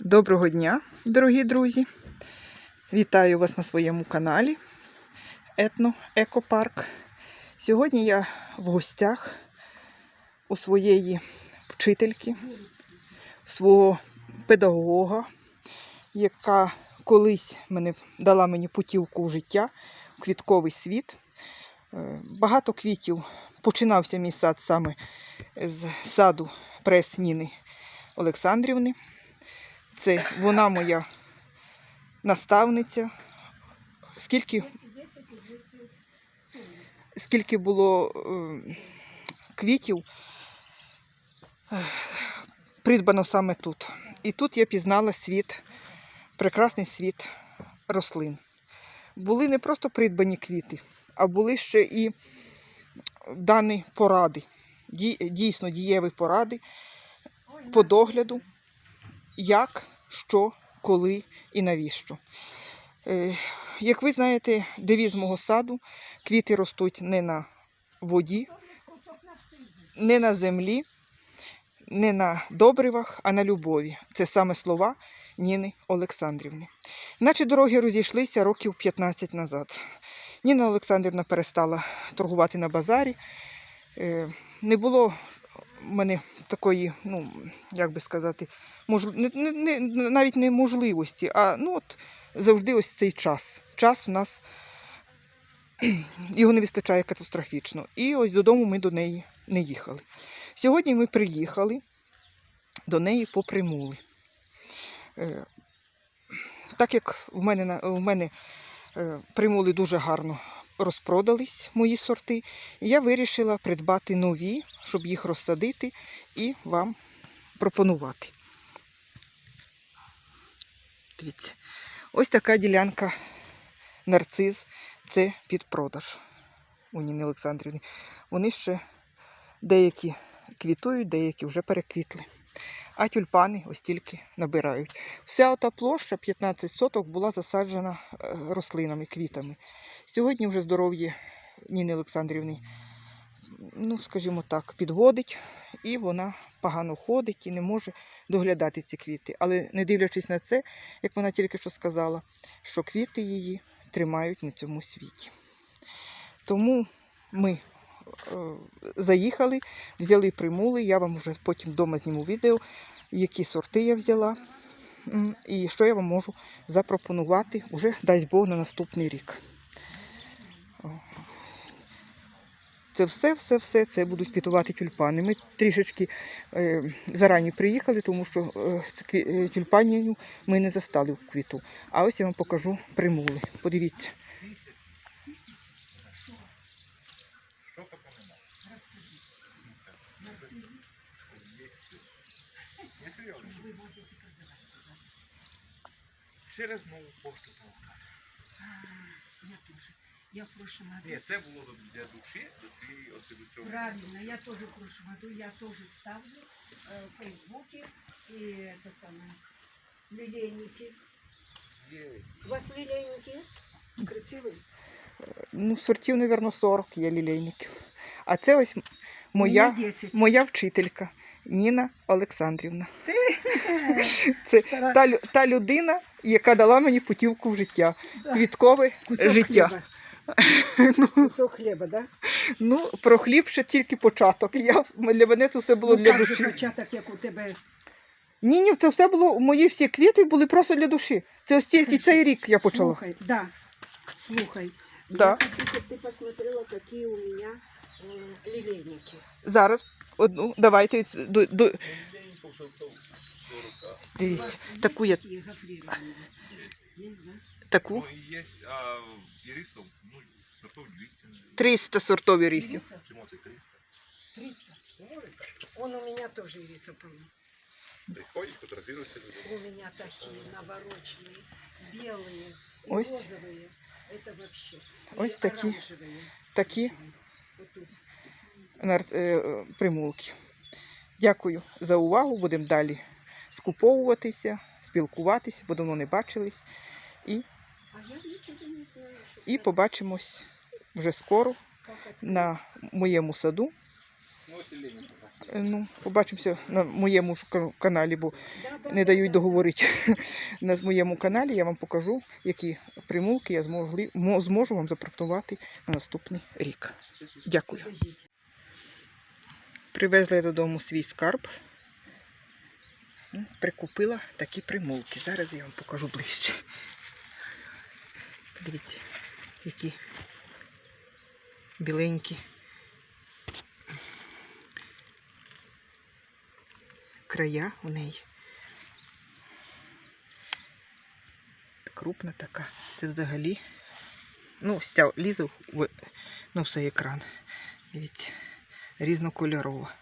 Доброго дня, дорогі друзі! Вітаю вас на своєму каналі Етно Екопарк. Сьогодні я в гостях у своєї вчительки, свого педагога, яка колись мене дала мені путівку в життя, в квітковий світ. Е, Багато квітів починався мій сад саме з саду прес Ніни Олександрівни. Це вона моя наставниця. Скільки, скільки було е, квітів е, придбано саме тут. І тут я пізнала світ, прекрасний світ рослин. Були не просто придбані квіти, а були ще і дані поради, дійсно дієві поради по догляду, як, що, коли і навіщо. Е, Як ви знаєте, девіз мого саду квіти ростуть не на воді, не на землі, не на добривах, а на любові. Це саме слова Ніни Олександрівни. Наші дороги розійшлися років 15 назад. Ніна Олександрівна перестала торгувати на базарі. Е, Не було в мене такої, ну, як би сказати, мож... не, не, навіть не можливості, а ну, от, завжди ось цей час. Час у нас його не вистачає катастрофічно. І ось додому ми до неї не їхали. Сьогодні ми приїхали до неї по примули. Е, Так як в мене, в мене е, примули дуже гарно розпродались мої сорти, я вирішила придбати нові, щоб їх розсадити і вам пропонувати. Дивіться, ось така ділянка нарциз. Це під продаж у Ніни Олександрівни. Вони ще деякі квітують, деякі вже переквітли. А тюльпани ось тільки набирають. Вся ота площа 15 соток була засаджена е, рослинами, квітами. Сьогодні вже здоров'я Ніни Олександрівни, ну, скажімо так, підводить, і вона погано ходить і не може доглядати ці квіти. Але не дивлячись на це, як вона тільки що сказала, що квіти її тримають на цьому світі. Тому ми заїхали, взяли примули. Я вам вже потім вдома зніму відео, які сорти я взяла. І що я вам можу запропонувати вже, дасть Бог, на наступний рік. Це все, все, все це будуть квітувати тюльпани. Ми трішечки е, зарані приїхали, тому що е, е, тюльпанію ми не застали в квіту. А ось я вам покажу примули. Подивіться. Що таке нема? Я серйозно Через нову пошту полка. Я тоже. Я в прошлом году. Ні, це було для душі, до цієї оце до цього. Правильно, я тоже в прошлом году, я тоже ставлю э, в Фейсбуке и это самое, лилейники. Є. У вас лилейники есть? Красивые? Ну, сортів, мабуть, 40 є лілейників. А це ось моя, У меня 10. моя вчителька Ніна Олександрівна. Це та, лю- та людина, яка дала мені путівку в життя, Да. квіткове Кусок життя. хлеба. Ну, Кусок хлеба, да? ну, про хліб ще тільки початок. Я, для мене це все було ну, для так же душі. початок, як у тебе. Ні, ні, це все було, мої всі квіти були просто для душі. Це ось тільки цей рік я почала. Слухай, да, слухай. Да. Я хочу, чтобы ты посмотрела, какие у меня э, лилейники. Зараз одну, давайте до, до, Лілейників сортів 40, а. дивіться. У вас есть таку я- такие гофрированные? Есть, да? Таку Ну, і є, а ірисів, ну, сортів 200. наверное. 300 сортові рісів. Ириса? Чому це 300? 300. Ну, і так. Он у меня тоже ириса полно. Приходять, фотографіруються. У меня такие навороченные, белые, и Ось. розовые. Это вообще. Ось И такі. оранжевые. Такі Вот тут. нар- е, примулки. Дякую за увагу. Будемо далі скуповуватися, спілкуватися, бо давно не бачились. Что І побачимось вже скоро на моєму саду. Ну, і побачимося на моєму ж каналі, бо не дають договорити. На моєму каналі я вам покажу, які примулки я мо- зможу вам запропонувати на наступний рік. Дякую. Привезла я додому свій скарб. М, Прикупила такі примулки. Зараз я вам покажу ближче. Подивіться, які біленькі. Края у неї. Крупна така. Це взагалі. Ну, стяв, лізу в, на все екран. Дивіться різнокольорова.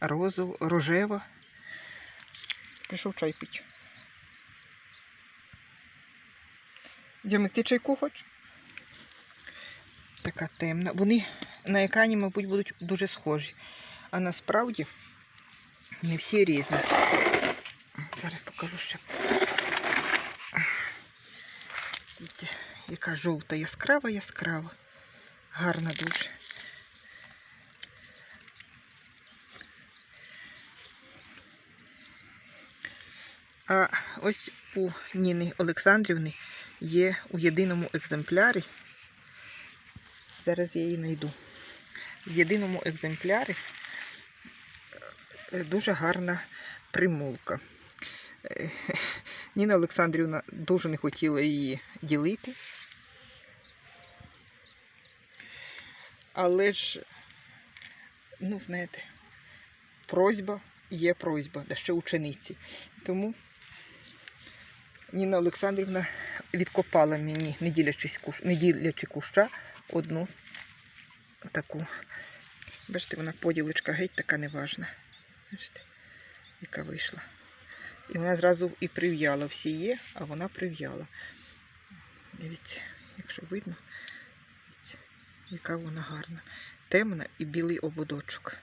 Розов, рожева. Прийшов чай пить. Дьомик, ти чайку хоч? Така темна. Вони на екрані, мабуть, будуть дуже схожі. А насправді не всі різні. Зараз покажу ще. Яка жовта, яскрава, яскрава. Гарна дуже. А ось у Ніни Олександрівни є у єдиному екземплярі. Зараз я її знайду. В єдиному екземплярі е, дуже гарна примулка. Е, Ніна Олександрівна дуже не хотіла її ділити. Але ж, ну, знаєте, просьба є просьба, да ще учениці. Тому Ніна Олександрівна відкопала мені, не ділячи куща, одну таку. Бачите, вона поділочка геть така неважна. Бачите, яка вийшла. І вона зразу і прив'яла. Всі є, а вона прив'яла. Дивіться, якщо видно, яка вона гарна. Темна і білий ободочок.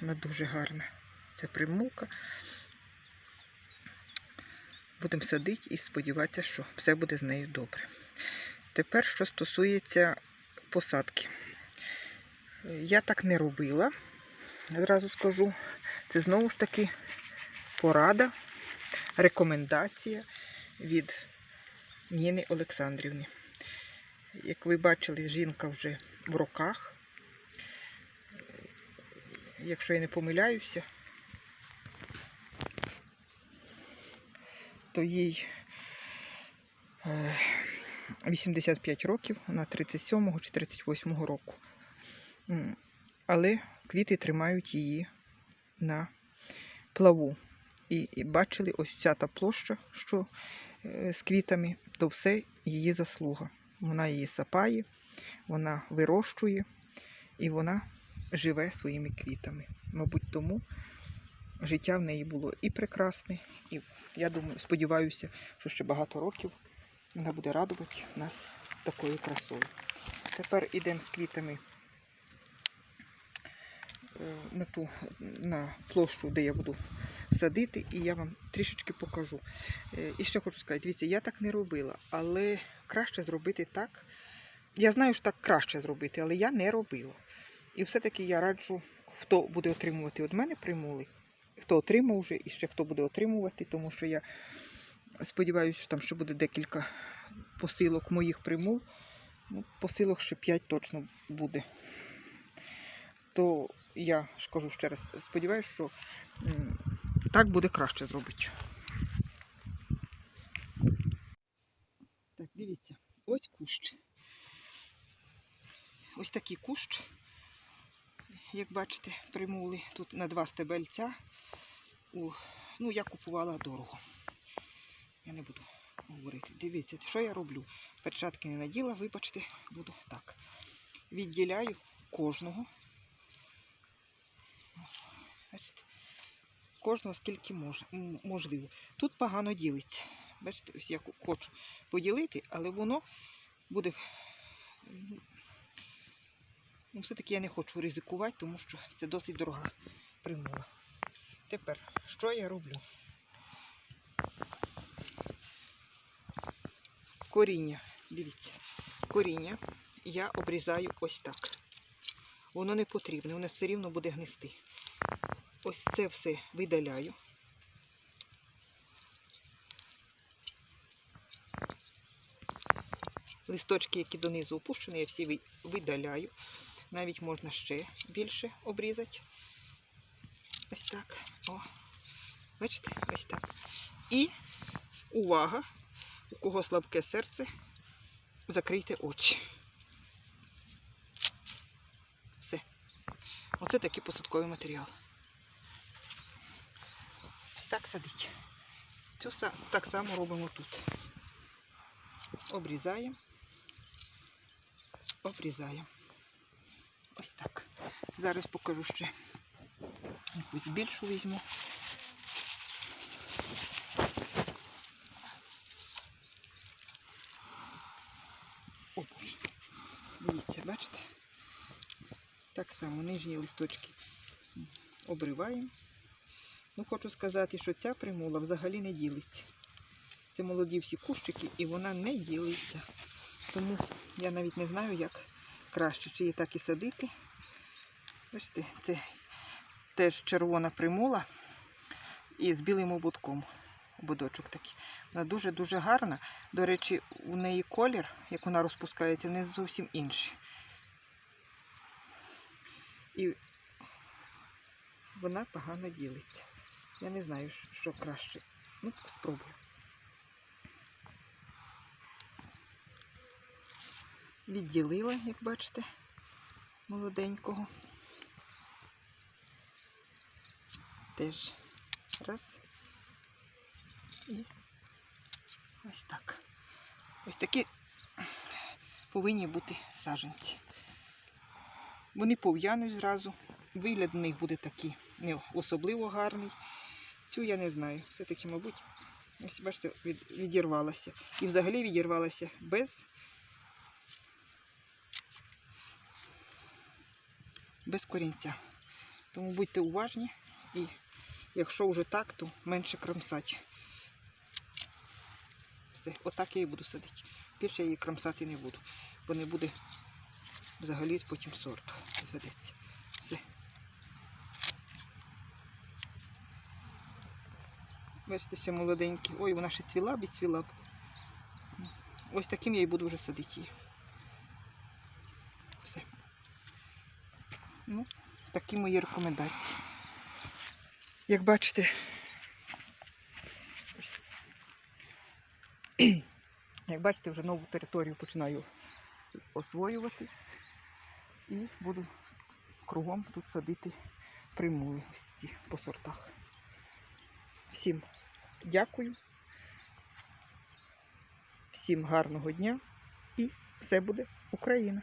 Вона дуже гарна. Це примулка. Будемо садити і сподіватися, що все буде з нею добре. Тепер, що стосується посадки. Я так не робила, зразу скажу. Це знову ж таки порада, рекомендація від Ніни Олександрівни. Як ви бачили, жінка вже в роках. Якщо я не помиляюся, то їй е, 85 років, вона 37 чи 38 року. Але квіти тримають її на плаву. І, і бачили ось ця та площа, що е, з квітами, то все її заслуга. Вона її сапає, вона вирощує і вона живе своїми квітами. Мабуть, тому життя в неї було і прекрасне, і я думаю, сподіваюся, що ще багато років вона буде радувати нас такою красою. Тепер ідемо з квітами е, на ту на площу, де я буду садити, і я вам трішечки покажу. Е, І ще хочу сказати, дивіться, я так не робила, але краще зробити так. Я знаю, що так краще зробити, але я не робила. І все-таки я раджу, хто буде отримувати від мене примули, хто отримав вже і ще хто буде отримувати, тому що я сподіваюся, що там ще буде декілька посилок моїх примул. Ну, посилок ще 5 точно буде. То я ж кажу ще раз, сподіваюся, що так буде краще зробити. Так, дивіться, ось кущ. Ось такий кущ, як бачите, примули тут на два стебельця. У, ну, я купувала дорого. Я не буду говорити. Дивіться, що я роблю. Перчатки не наділа, вибачте, буду так. Відділяю кожного. Бачите, кожного скільки мож, можливо. Тут погано ділиться. Бачите, ось я хочу поділити, але воно буде. Ну, все-таки я не хочу ризикувати, тому що це досить дорога примула. Тепер, що я роблю? Коріння. Дивіться, коріння я обрізаю ось так. Воно не потрібне, воно все рівно буде гнисти. Ось це все видаляю. Листочки, які донизу опущені, я всі видаляю. Навіть можна ще більше обрізати. Ось так. О. Бачите? Ось так. І увага! У кого слабке серце, закрийте очі. Все. Оце такий посадковий матеріал. Ось так садить. Цю так само робимо тут. Обрізаємо. Обрізаємо. Ось так. Зараз покажу ще якусь більшу візьму. О, Дивіться, бачите? Так само нижні листочки обриваємо. Ну, хочу сказати, що ця примула взагалі не ділиться. Це молоді всі кущики і вона не ділиться. Тому я навіть не знаю, як краще, чи її так і садити. Бачите, це теж червона примула і з білим ободком. Ободочок такий. Вона дуже-дуже гарна. До речі, у неї колір, як вона розпускається, не зовсім інший. І вона погано ділиться. Я не знаю, що краще. Ну, спробую. Відділила, як бачите, молоденького. Теж раз. І ось так. Ось такі повинні бути саджанці. Вони пов'януть зразу. Вигляд у них буде такий не особливо гарний. Цю я не знаю. Все-таки, мабуть, ось бачите, від, відірвалася. І взагалі відірвалася без, без корінця. Тому будьте уважні і якщо вже так, то менше кромсать. Все, отак я і буду садити. Більше я її кромсати не буду, бо не буде взагалі потім сорту зведеться. Все. Бачите, ще молоденькі. Ой, вона ще цвіла б і цвіла б. Ось таким я і буду вже садити її. Все. Ну, такі мої рекомендації. Як бачите, як бачите, вже нову територію починаю освоювати і буду кругом тут садити примули по сортах. Всім дякую, всім гарного дня і все буде Україна!